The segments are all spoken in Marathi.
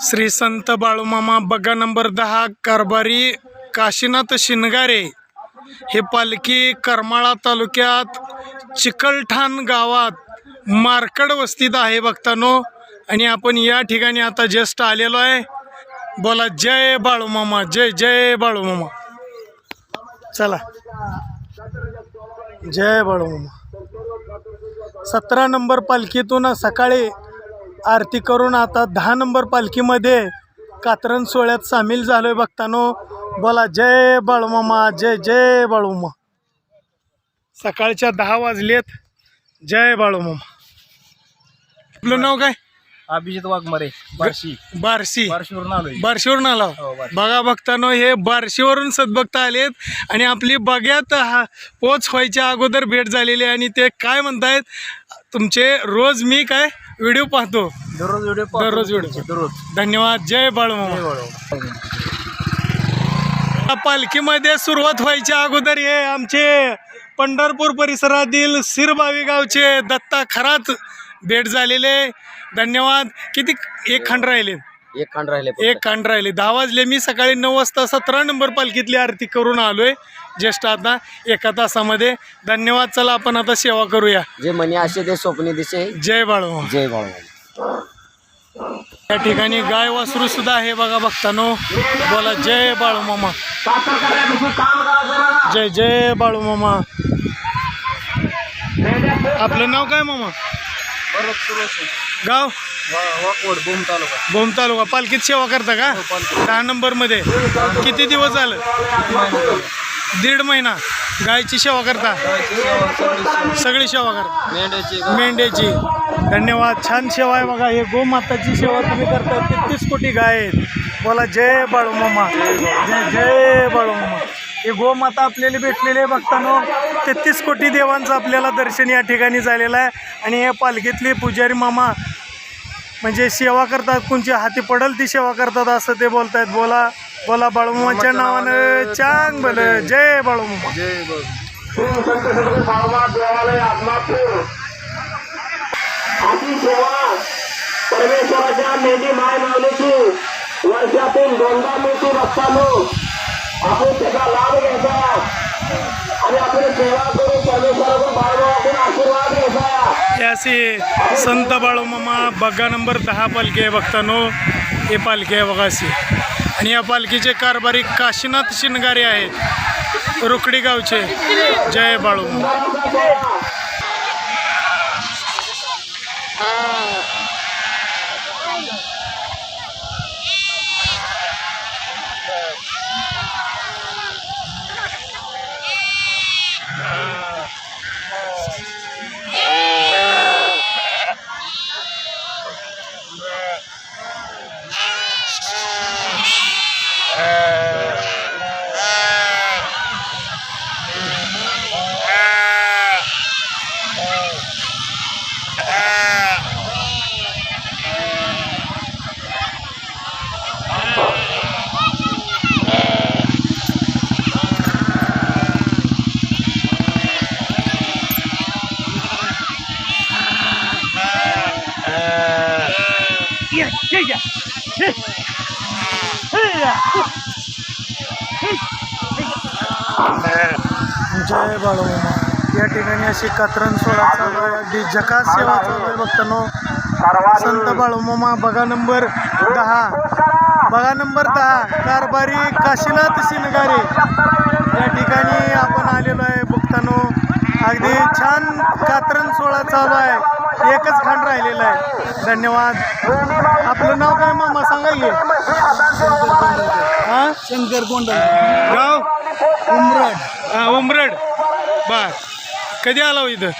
श्री संत बाळूमामा बग्गा नंबर दहा कारभारी काशीनाथ शिनगारे. हे पालखी करमाळा तालुक्यात चिकलठाण गावात मार्कड वस्तीत आहे बघतानो आणि आपण या ठिकाणी आता जस्ट आलेलो आहे. बोला जय बाळूमामा जय जय बाळूमामा. चला. जय बाळूमामा. सतरा नंबर पालखीतून सकाळी आरती करून आता दहा नंबर पालखीमध्ये कात्रण सोहळ्यात सामील झालोय बघतानो बोला जय बाळूमामा जय जय बाळूमा सकाळच्या दहा वाजलेत. जय बाळूमामा. आपलं नाव काय? अभिजित वाघमारे बार्शी. बारशी. बार्शीवरून आलोय. बारशीवरून आला. हो, बार्शी. बघा बघतानो हे बारशीवरून सद्भक्त आलेत आणि आपली बग्यात हा पोच व्हायच्या अगोदर भेट झालेली आहे आणि ते काय म्हणतायत? तुमचे रोज मी काय? व्हिडिओ पाहतो. दररोज व्हिडिओ दररोज व्हिडिओ. दररोज. धन्यवाद. जय या पालखीमध्ये सुरुवात व्हायच्या अगोदर हे आमचे पंढरपूर परिसरातील सिरबावी गावचे दत्ता खरात भेट झालेले धन्यवाद. किती एक खंड राहिले? एक खांड राहिले एक खंड राहिले. दहा वाजले. मी सकाळी नऊ वाजता सतरा नंबर पालखीतली आरती करून आलोय. ज्येष्ठ आता एका तासामध्ये. धन्यवाद. चला आपण आता सेवा करूया. जे म्हणे असे ते स्वप्ने दिसे. जय बाळू. जय बाळू. या ठिकाणी गाय वासरू सुद्धा आहे बघा बघतानो. बोला जय बाळू मामा. जय जय बाळू मामा. आपलं नाव काय मामा? गाव? वाकवड बोम तालुका. भोम तालुका. पालखीत सेवा करता का? दहा नंबरमध्ये किती दिवस झालं? दीड महिना. गायची सेवा करता? सगळी सेवा करता. मेंढ्याची. मेंढ्याची धन्यवाद. छान सेवा आहे बघा. हे गोमाताची सेवा तुम्ही करता तेहतीस कोटी गाय आहेत. बोला जय बाळूमामा. जय जय बाळूमामा. हे गोमाता आपल्याला भेटलेली आहे बघताना तेहतीस कोटी देवांचं आपल्याला दर्शन या ठिकाणी झालेलं आहे. आणि हे पालखीतले पुजारी मामा म्हणजे सेवा करतात. कोणची हाती पडल ती सेवा करतात असं ते बोलतायत. बोला बोला बाळूमामाच्या नावानं चांग भल जय बाळूमामा. जय बाळू. अशी सेवा परमेश्वराच्या मेंढी माय वर्षातून दोनदा मिळते बघतानो आपण त्याचा लाभ घ्यायचा आणि आपण सेवा करून परमेश्वराचा बाळगावातून आशीर्वाद घ्यायचा हे असे संत बाळूमामा बग्गा नंबर दहा पालखी आहे बघतानो हे पालखी आहे बघा अशी. आणि या पालखीचे कारभारी काशीनाथ शिनगारे आहेत. रुकडी गावचे. जय बाळूमामा जय बाळूमा या ठिकाणी अशी कात्रण सोळा चालू आहे. अगदी जकात सेवा चालू आहे बघतानो संत बाळूमामा बघा नंबर दहा. बघा नंबर दहा. कारभारी काशीनाथ सिनगारे या ठिकाणी आपण आलेलो आहे बघतानो अगदी छान कात्रण सोळा चालू आहे. एकच खांड राहिलेला आहे. धन्यवाद. आपलं नाव काय मामा? सांगा की. हा? शंकर कोंड गाव? उमरड. हा उमरड. बर. कधी आला हो इथं?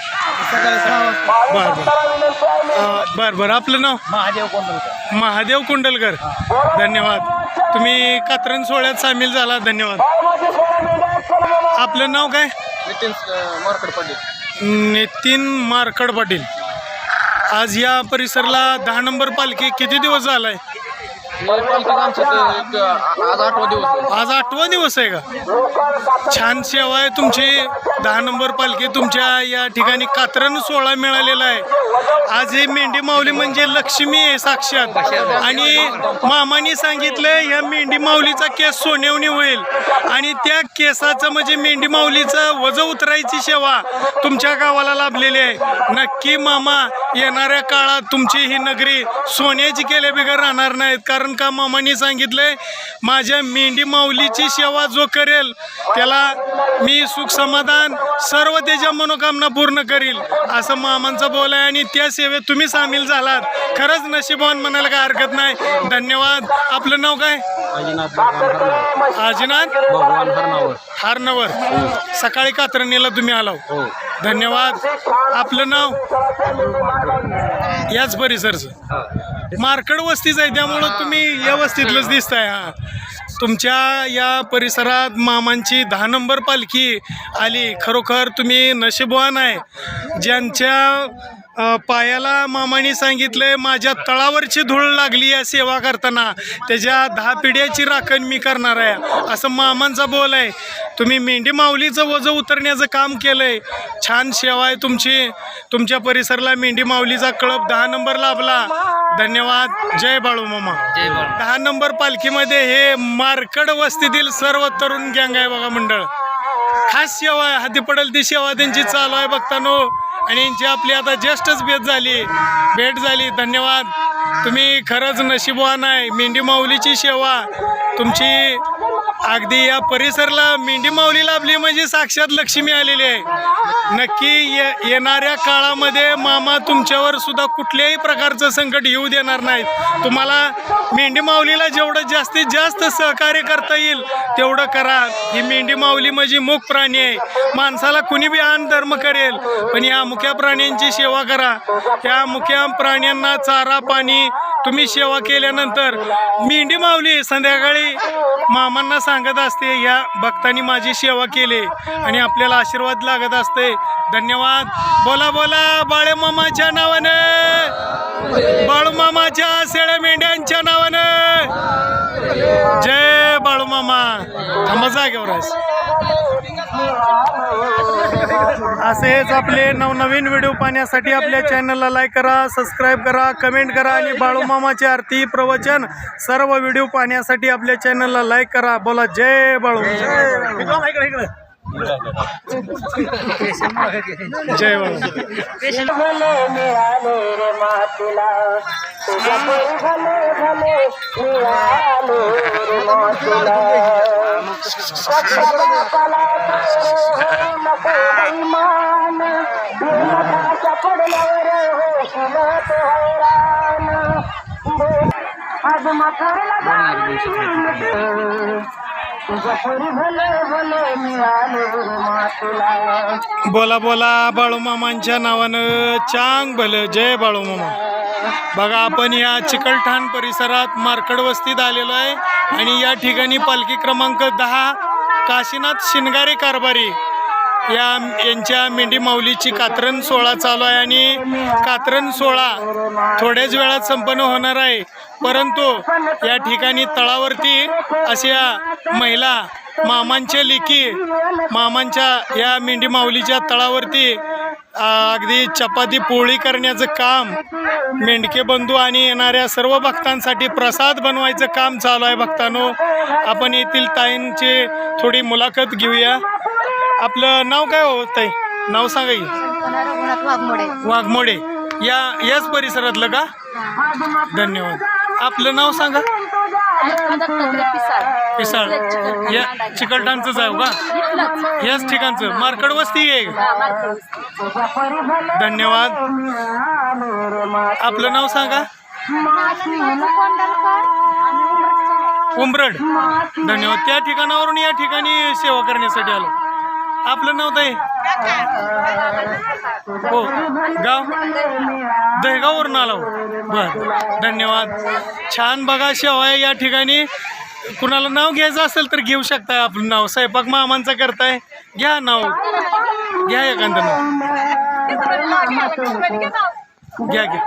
सकाळी सहा वाजता. बर बर. बर बर. आपलं नाव? महादेव कोंडलकर महादेव कुंडलकर. धन्यवाद. तुम्ही कात्रण सोहळ्यात सामील झाला. धन्यवाद. आपलं नाव काय? नितीन मार्केट पंडित नितीन मारकड पाटील. आज या परिसरला दहा नंबर पालखी किती दिवस झालाय. आज आठवा दिवस आहे. का? छान सेवा आहे तुमची. दहा नंबर पालखी तुमच्या या ठिकाणी कात्रण सोहळा मिळालेला आहे. आज हे मेंढी माऊली म्हणजे लक्ष्मी आहे साक्षात. आणि मामानी सांगितलं या मेंढी माऊलीचा केस सोनेवणी होईल. आणि त्या केसाचं म्हणजे मेंढी माऊलीचं वज उतरायची सेवा तुमच्या गावाला लाभलेली आहे. नक्की मामा येणाऱ्या काळात तुमची ही नगरी सोन्याची केल्या बिगर राहणार नाहीत. कारण का मामानी सांगितलंय माझ्या मेंढी माऊलीची सेवा जो करेल त्याला मी सुख समाधान सर्व त्याच्या मनोकामना पूर्ण करील असं मामांचं बोल आहे. आणि त्या सेवेत तुम्ही सामील झालात. खरंच नशिबवान म्हणायला काय हरकत नाही. धन्यवाद. आपलं नाव काय? आजीनाथ भगवान हरणावर हारनवर. सकाळी कात्रणीला तुम्ही आलाव. हो. धन्यवाद. आपलं नाव? याच परिसरचं. मार्कड वस्तीच आहे त्यामुळं तुम्ही या वस्तीतलंच दिसताय हा. तुमच्या या परिसरात मामांची दहा नंबर पालखी आली. खरोखर तुम्ही नशीबवान आहे. ज्यांच्या पायाला मामाने सांगितलंय माझ्या तळावरची धूळ लागली या सेवा करताना. त्याच्या दहा पिढ्याची राखण मी करणार आहे. असं मामांचा बोल आहे. तुम्ही मेंढी माऊलीचं वजं उतरण्याचं काम केलंय. छान सेवा आहे तुमची. तुमच्या परिसराला मेंढी माऊलीचा कळप दहा नंबर लाभला. धन्यवाद. जय बाळू मामा. दहा नंबर पालखीमध्ये हे मार्कड वस्तीतील सर्व तरुण गँग आहे बघा मंडळ. खास सेवा आहे. हाती पडेल ती सेवा त्यांची चालू आहे बघतानो. आणि यांची आपली आता जस्टच भेट झाली. भेट झाली. धन्यवाद. तुम्ही खरंच नशीबवान आहे. मेंढी माऊलीची सेवा. तुमची अगदी या परिसरला मेंढी माऊली लाभली म्हणजे साक्षात लक्ष्मी आलेली आहे. नक्की ये येणाऱ्या काळामध्ये मामा तुमच्यावर सुद्धा कुठल्याही प्रकारचं संकट येऊ देणार नाहीत. तुम्हाला मेंढी माऊलीला जेवढं जास्तीत जास्त सहकार्य करता येईल तेवढं करा. ही मेंढी माऊली म्हणजे मूक प्राणी आहे. माणसाला कुणी बी आन धर्म करेल पण या मुख्या प्राण्यांची सेवा करा. त्या मुख्या प्राण्यांना चारा पाणी तुम्ही सेवा केल्यानंतर मेंढी माऊली संध्याकाळी मामांना सांगत असते या भक्तांनी माझी सेवा केली आणि आपल्याला आशीर्वाद लागत असते. धन्यवाद. बोला बोला बाळे मामाच्या नावानं. बाळूमामाच्या शेळ्या मेंढ्यांच्या नावानं. जय बाळूमामा थांबा जागेवर आहेस. असेच आपले नवनवीन व्हिडिओ पाहण्यासाठी आपल्या चॅनलला लाईक करा सबस्क्राईब करा कमेंट करा आणि बाळू मामाचे आरती प्रवचन सर्व व्हिडिओ पाहण्यासाठी आपल्या चॅनलला लाईक करा. बोला जय बाळू. जय बाळू भले मिळाले रे मातीला तुझ्या परी भले भले मिळाले रे मातीला बापाला नको बैमान नकाशा पडल्यावर होशील तो हैराण आज मथुरला बोला बोला बाळू मामांच्या नावानं चांग भलं. जय बाळू मामा बघा आपण या चिकलठाण परिसरात मार्कड वस्तीत आलेलो आहे आणि या ठिकाणी पालखी क्रमांक दहा काशीनाथ शिनगारे कारभारी. या यांच्या मेंढी माऊलीची कात्रण सोहळा चालू आहे आणि कात्रण सोहळा थोड्याच वेळात संपन्न होणार आहे. परंतु या ठिकाणी तळावरती अशा महिला मामांच्या लेखी मामांच्या या मेंढी माऊलीच्या तळावरती अगदी चपाती पोळी करण्याचं काम मेंढके बंधू आणि येणाऱ्या सर्व भक्तांसाठी प्रसाद बनवायचं काम चालू आहे. भक्तांनो आपण येथील ताईंची थोडी मुलाखत घेऊया. आपलं नाव काय हो ताई? नाव सांगा की. वाघमोडे. वाघमोडे. या याच परिसरातलं का? धन्यवाद. आपलं नाव सांगा. पिसाळ. या चिकलठाणचंच आहे हो का? याच ठिकाणचं. मार्कड वस्ती आहे? धन्यवाद. आपलं नाव सांगा. उंबरड धन्यवाद. त्या ठिकाणावरून या ठिकाणी सेवा करण्यासाठी आलो. आपलं नाव ताई हो गाव? दहगाववरून आलो. बर धन्यवाद. छान बघा शेवाय या ठिकाणी. कुणाला नाव घ्यायचं असेल तर घेऊ शकताय आपलं नाव. स्वयंपाक मामांचं करताय. घ्या नाव. घ्या एखादं नाव. घ्या घ्या.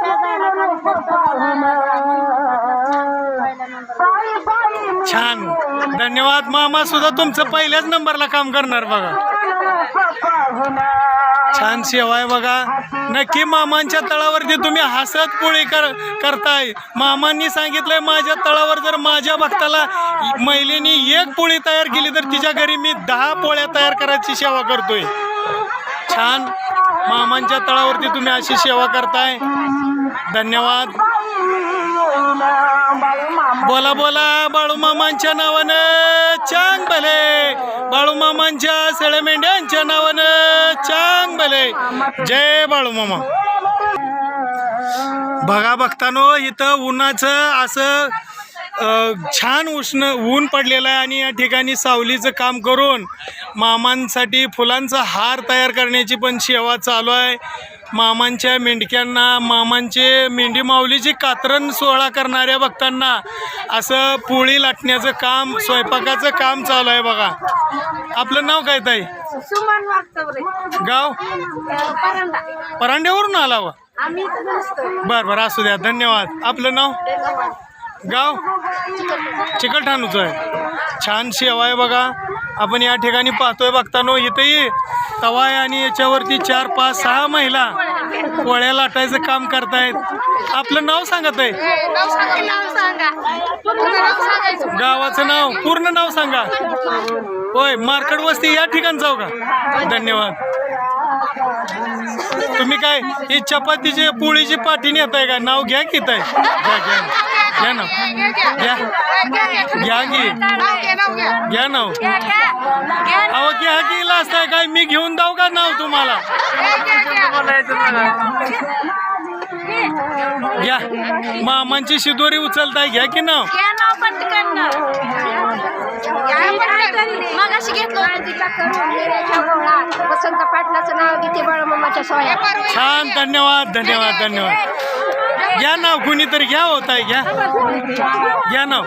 छान. धन्यवाद मामा सुद्धा तुमचं पहिल्याच नंबरला काम करणार बघा. छान सेवा आहे बघा. नक्की मामांच्या तळावरती तुम्ही हसत पोळी कर करताय. मामांनी सांगितलंय माझ्या तळावर जर माझ्या भक्ताला महिलेनी एक पोळी तयार केली तर तिच्या घरी मी दहा पोळ्या तयार करायची सेवा करतोय. छान मामांच्या तळावरती तुम्ही अशी सेवा करताय. धन्यवाद. बोला बोला बाळूमामांच्या नावानं चांग भले. बाळूमामांच्या सेळमेंढ्यांच्या नावानं चांग भले. जय बाळूमामा बघा बघतानो इथं उन्हाचं असं छान उष्ण ऊन पडलेलं आहे आणि या ठिकाणी सावलीचं काम करून मामांसाठी फुलांचा हार तयार करण्याची पण सेवा चालू आहे. मामांच्या मेंढक्यांना मामांचे मेंढी माऊलीची कातरण सोहळा करणाऱ्या भक्तांना असं पोळी लाटण्याचं काम स्वयंपाकाचं काम चालू आहे बघा. आपलं नाव काय ताई? गाव? परंडा. परांड्यावरून आला वा? बरं बरं असू द्या धन्यवाद. आपलं नाव? गाव चिकलठाणूचं आहे. छान सेवा आहे बघा. आपण या ठिकाणी पाहतोय बघतानो इथंही तवा आहे आणि याच्यावरती चार पाच सहा महिला पोळ्या लाटायचं काम करतायत. आपलं नाव सांगत आहे. गावाचं नाव पूर्ण नाव सांगा. होय मार्केट वस्ती या ठिकाणी जाऊ का? धन्यवाद. तुम्ही काय ही चपातीची पोळीची पाठी नेताय आहे का? नाव घ्या की घ्या घ्या. घ्या ना. घ्या. घ्या की. घ्या नाव अहो घ्या की लास्ट आहे काय? मी घेऊन जाऊ का नाव तुम्हाला? घ्या. मामांची शिदोरी उचलताय घ्या की नाव? वसंत पाटलाचं नाव घेते बाळमामाच्या सोया. छान धन्यवाद धन्यवाद धन्यवाद. घ्या नाव कुणीतरी घ्या होताय घ्या. घ्या नाव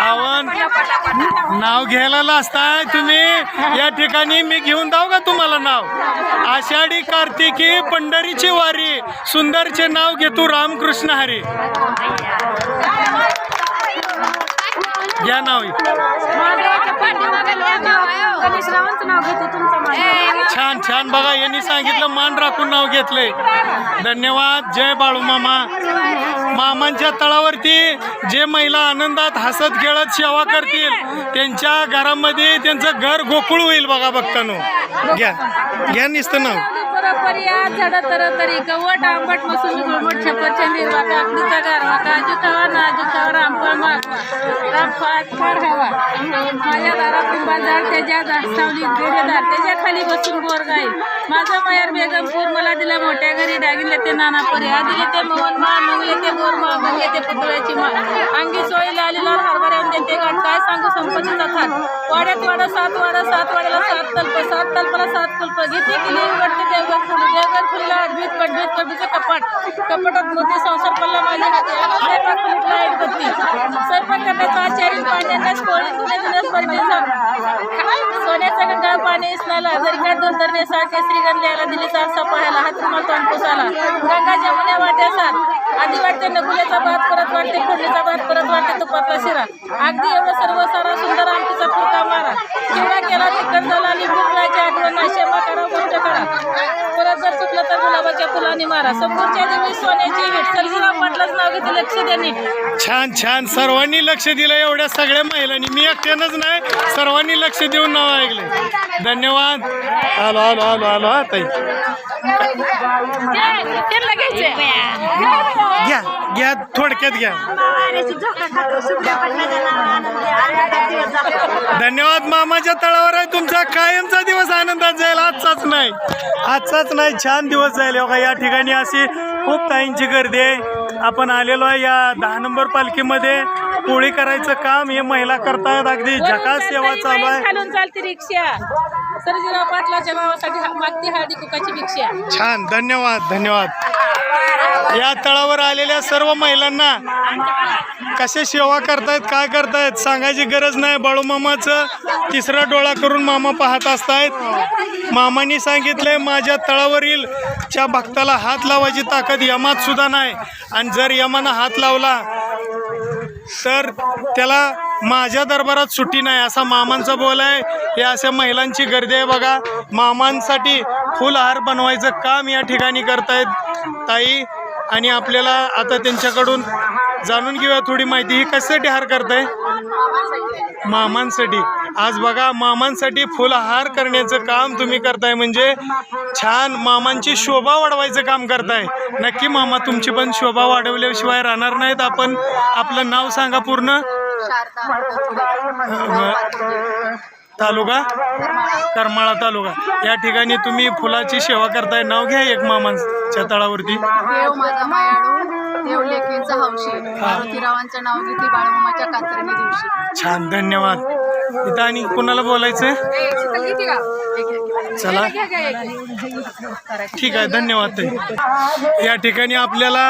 आवन नाव घ्यायला असताय तुम्ही. या ठिकाणी मी घेऊन जाऊ का तुम्हाला नाव? आषाढी कार्तिकी पंढरीची वारी. सुंदरचे नाव घेतो रामकृष्ण हरी. घ्या नाव. गणेशरावांचं नाव तुमचं छान छान. बघा यांनी सांगितलं मान राखून नाव घेतलंय. धन्यवाद. जय बाळू मामा. मामांच्या तळावरती जे महिला आनंदात हसत खेळत सेवा करतील त्यांच्या घरामध्ये त्यांचं घर गोकुळ होईल बघा बघताना. घ्या. घ्या निसतं नाव. परपरिया झाड तर तरी गवट आंबट मसून गुळमट छप्परच्या निर्वा काकडीचा गारवा काजू खावा नाजू खावा रामफळ मागवा रामफळ फार हवा. माझ्या दारा कुंभा झाड त्याच्या झाड सावलीत गोडेदार त्याच्याखाली बसून गोर गाई. माझा मायार बेगमपूर मला दिला मोठ्या घरी डागिले ते नाना परी. दिले ते मोहन मा मंगले ते मोर मा मंगले ते पुतळ्याची मा अंगी सोयी लाली लाल हरभऱ्याहून देते गाठ काय सांगू संपत्तीचा थाट? वाड्यात वाडा सात वाडा सात वाड्याला सात तल्प सात तल्पाला सात कुल्प. घेते किली उघडते देवघर फुली देवघर फुलीला पडवीत पडवीचं कपाट. कपाटात मोठे संसार पडला माझ्या हाती स्वयंपाक फुलीतला एक बत्ती स्वयंपाक करण्याचा आचारी पाण्याचा पोळी धुणे धुण्यास परिचय सोन्याचा गंगा पाणी इसनाला जरी दोन तरणे सारखे श्रीगंध लिहायला दिली सारसा पाहायला हात रुमाल तोंड पुसाला गंगा जमुन्या वाट्या आधी वाटते नकुल्याचा भात परत वाटते फोडणीचा भात परत वाटते तुपातला शिरा. अगदी एवढं सर्व सारा सुंदर आमटीचा फुलका मारा. चिवडा केला चिकन झाला लिंबू फुलाची आठवण नाही शेमा करा गोष्ट करा परत जर चुकलं तर गुलाबाच्या फुलांनी मारा. समोरच्या देवी सोन्याची वीट सर्जीराव पाटलाच नाव घेते लक्ष देणे छान छान. सर्वांनी लक्ष दिलं एवढ्या सगळ्या महिलांनी. मी एकट्यानंच नाही सर्वांनी लक्ष देऊन नाव ऐकले धन्यवाद. आलो आलो आलो आलो ताई. त्यांना घ्यायचे घ्या घ्या थोडक्यात घ्या. धन्यवाद मामाच्या तळावर आहे तुमचा. कायमचा दिवस आनंदात जाईल आजचाच नाही. आजचाच नाही छान दिवस जाईल. बघा या ठिकाणी अशी खूप ताईंची गर्दी आहे. आपण आलेलो आहे या दहा नंबर पालखीमध्ये. पोळी करायचं काम हे महिला करतायत अगदी झकास सेवा चालू आहे. रिक्षा. सर्जीराव पाटलाच्या मागती हळदी कुकाची भिक्षा छान धन्यवाद धन्यवाद. या तळावर आलेल्या सर्व महिलांना कसे सेवा करतायत काय करतायत सांगायची गरज नाही. बाळूमामाचं तिसरा डोळा करून मामा पाहत असतायत. मामानी सांगितलंय माझ्या तळावरील च्या भक्ताला हात लावायची ताकद यमात सुद्धा नाही. आणि जर यमानं हात लावला तर त्याला माझ्या दरबारात सुट्टी नाही असा मामांचा बोल आहे. हे अशा महिलांची गर्दी आहे बघा. मामांसाठी फुलहार बनवायचं काम या ठिकाणी करतायत ताई. आणि आपल्याला आता त्यांच्याकडून जाणून घेऊया थोडी माहिती. ही कशासाठी हार करताय? मामांसाठी. आज बघा मामांसाठी फुलहार करण्याचं काम तुम्ही करताय. म्हणजे छान मामांची शोभा वाढवायचं काम करताय. नक्की मामा तुमची पण शोभा वाढवल्याशिवाय राहणार नाहीत. आपण आपलं नाव सांगा पूर्ण. तालुका? करमाळा तालुका. या ठिकाणी तुम्ही फुलाची सेवा करताय. नाव घ्या एक मामांच्या तळावरती देव माझा मायाळू देव लेकींचा हौशी. मारुतीरावांचं नाव घेते बाळूमामाच्या कातरणी दिवशी. छान धन्यवाद. इथं आणि कुणाला बोलायचं? चला. ठीक आहे धन्यवाद या ठिकाणी आपल्याला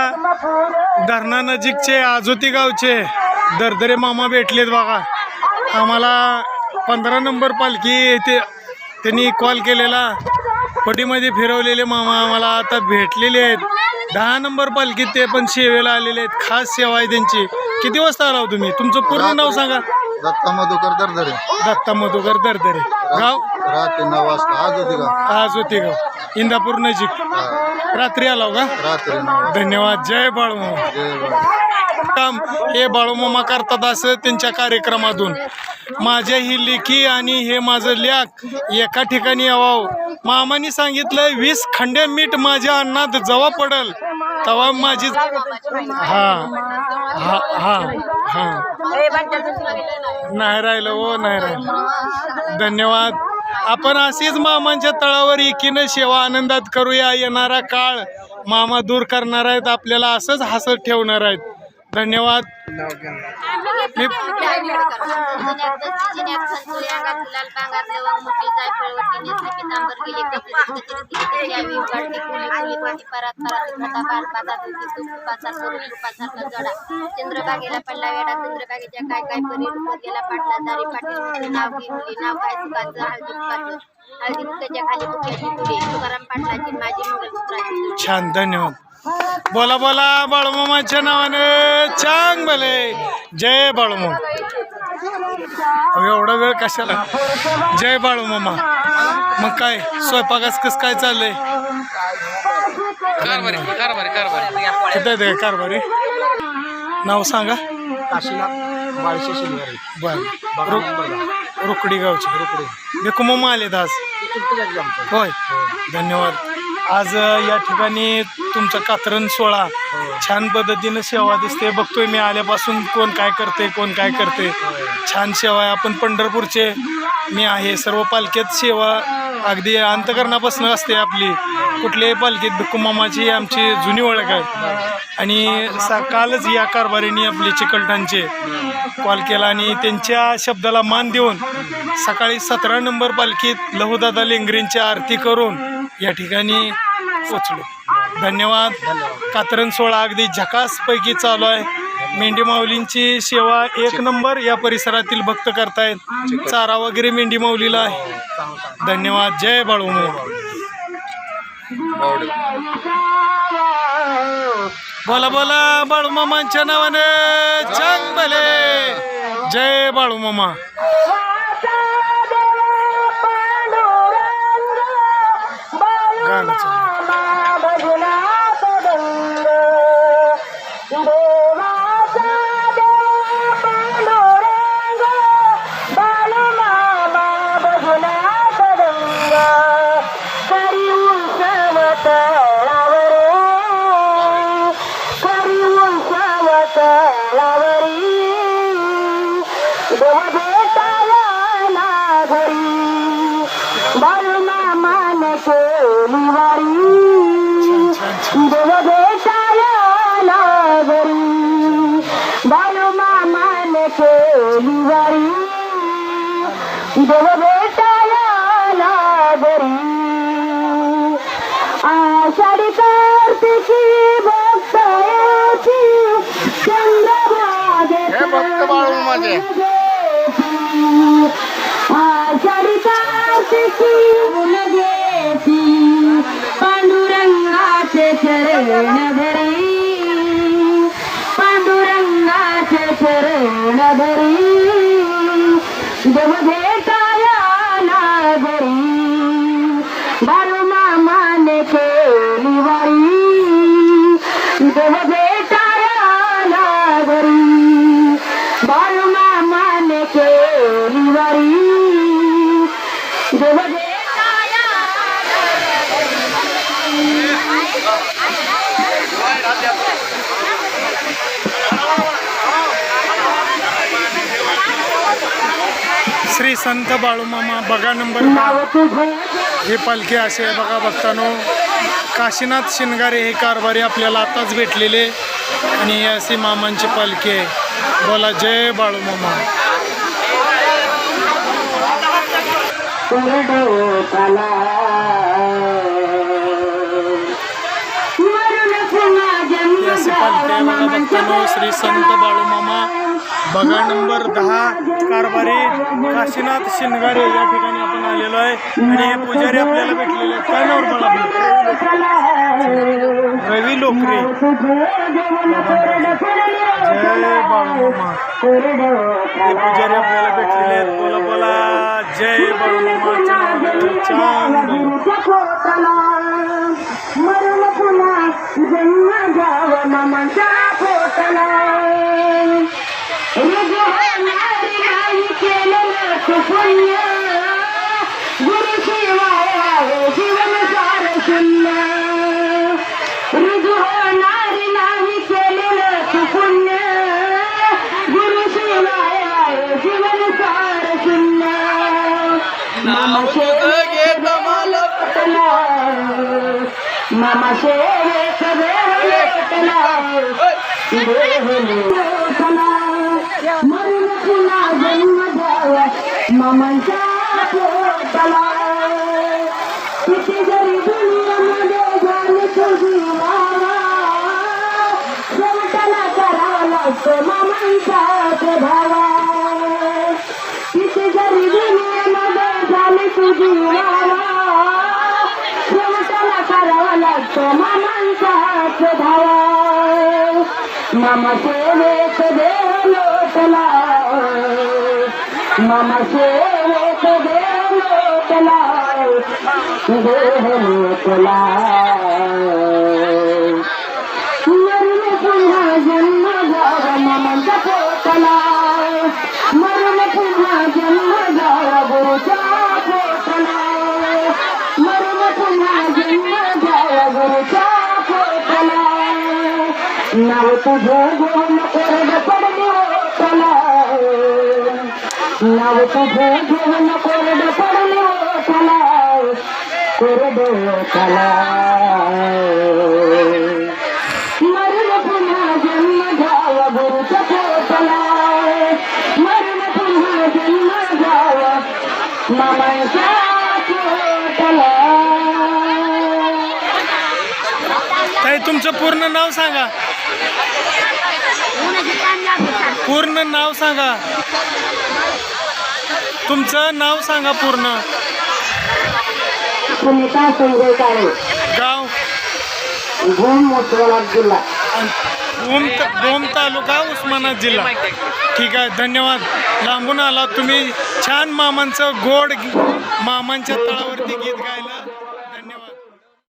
धरणा नजीकचे आजोती गावचे दरदरे मामा भेटलेत बघा. आम्हाला पंधरा नंबर पालखी ते त्यांनी कॉल केलेला. पटीमध्ये फिरवलेले मामा आम्हाला आता भेटलेले आहेत. दहा नंबर पालखीत ते पण सेवेला आलेले आहेत. खास सेवा आहे त्यांची. किती वाजता आला हो तुम्ही? तुमचं पूर्ण नाव सांगा. दत्ता मधुकर दरदरे. दत्ता मधुकर दरदरे. गाव? रात्री नऊ वाजता. आज होती का? आज होते गाव इंदापूर नजीक. रात्री आला का? रात्री नऊ धन्यवाद. जय बाळूमामा. जय बाळा काम हे बाळूमामा करतात असं त्यांच्या कार्यक्रमातून. माझ्या ही लेखी आणि हे माझं लेख एका ठिकाणी यावं मामानी सांगितलं वीस खंडे मीठ माझ्या अन्नात जवा पडल. तवा माझी हां. हा हा हा. नाही राहिलं हो नाही राहिलं. धन्यवाद. आपण अशीच मामांच्या तळावर एकीनं सेवा आनंदात करूया. येणारा काळ मामा दूर करणार आहेत आपल्याला असंच हसत ठेवणार आहेत. धन्यवाद. मी चंद्रबागेला पडला वेडा चंद्रबागेच्या काय काय परिला गेला पाटला दारी पाटील नाव घेऊन नाव काय सुखाचं हळदी फुकाचं हळदी फुकाच्या खाली तुकाराम पाटलाची माझी मंगलसूत्राची छान धन्यवाद. बोला बोला बाळूमामाच्या नावाने चांग भले. जय बाळूमामा. अहो, एवढा वेळ कशाला? जय बाळूमामा. मग काय स्वयंपाकास कसं काय चाललंय? कारभारी कारभारी कारभारी. कुठे कारभारी? नाव सांगा. काशीनाथ बाळशे शिलगारी बर. रुक रुकडी गावची. रुकडी. बेकुमामा आलेत आज. होय. धन्यवाद. आज या ठिकाणी तुमचा कातरण सोहळा छान पद्धतीनं सेवा दिसते. बघतोय मी आल्यापासून कोण काय करते कोण काय करते छान सेवा आहे. आपण पंढरपूरचे मी आहे. सर्व पालख्यात सेवा अगदी अंतकरणापासून असते आपली. कुठल्याही पालखीत भिक्कुमामाची आमची जुनी ओळख आहे. आणि सा कालच या कारभारीने आपले चिकलठाणचे कॉल केला आणि त्यांच्या शब्दाला मान देऊन सकाळी सतरा नंबर पालखीत लहुदादा लेंगरेंची आरती करून या ठिकाणी पोचलो. धन्यवाद. कातरण सोहळा अगदी झकासपैकी चालू आहे. मेंढी माऊलींची सेवा एक नंबर या परिसरातील भक्त करतायत. चारा वगैरे मेंढी माऊलीला आहे. धन्यवाद. जय बाळूमामा बोला बोला बाळूमामांच्या नावाने. चांग भले. जय बाळूमामा Grammaton. ഇതവ വേട്ടായാലാകരി ആഷാഢി കാർത്തികി ഭക്തയാച്ചി ചന്ദ്രഭാഗ ആഷാഢി കാർത്തികി ഗുണഗേത്തി പാണ്ഡുരംഗാച്ച ചരണധരി പാണ്ഡുരംഗാച്ച ചരണധരി देव बाळू मामाने केली वारी. देव भेटाया श्री संत बाळूमामा बघा नंबर हे पालखी असे बघा बघतानो काशीनाथ शिनगारे हे कारभारी आपल्याला आताच भेटलेले. आणि अशी मामांची पालखी आहे. बोला जय बघा बघतानो श्री संत बाळूमामा बघा नंबर दहा कारभारी काशीनाथ शिनगारे या ठिकाणी आलेलो आहे. आणि हे पुजारी आपल्याला भेटलेले आहेत. काय नाव बाळा रवी लोकरे. जय बाळूमामा. हे पुजारी आपल्याला भेटलेले आहेत. बोला बोला. जय बाळूमामाच्या नावाने छान मामा शेवे सगळे मरून पुन्हा जन्म द्यावा मामांच्या पोटाला किती जरी दुनियामध्ये झाली तुझी वावा शेवटाला करावा लागतो मामांचाच भावा मामांचाच धावा मामा सेवेत देव लोटला मम सेवेत देव लोटला देह लोटला मरून पुन्हा जन्म जावा मामांच्या पोटला तुझं घेऊन कोरड पडली ओटला नाव घेऊन कोरड पडली ओटला कोरड ओटला मरण पुन्हा जन्म घ्यावा मरण पुन्हा जन्म घ्यावा मामांच्या ताई तुमचं पूर्ण नाव सांगा. पूर्ण नाव सांगा. तुमचं नाव सांगा पूर्ण. सुनीता संजय काळे गाव? भूम उस्मानाबाद जिल्हा. भूम भूम तालुका उस्मानाबाद जिल्हा. ठीक आहे धन्यवाद. लांबून आला तुम्ही. छान मामांचं गोड मामांच्या तळावरती गीत गायलं.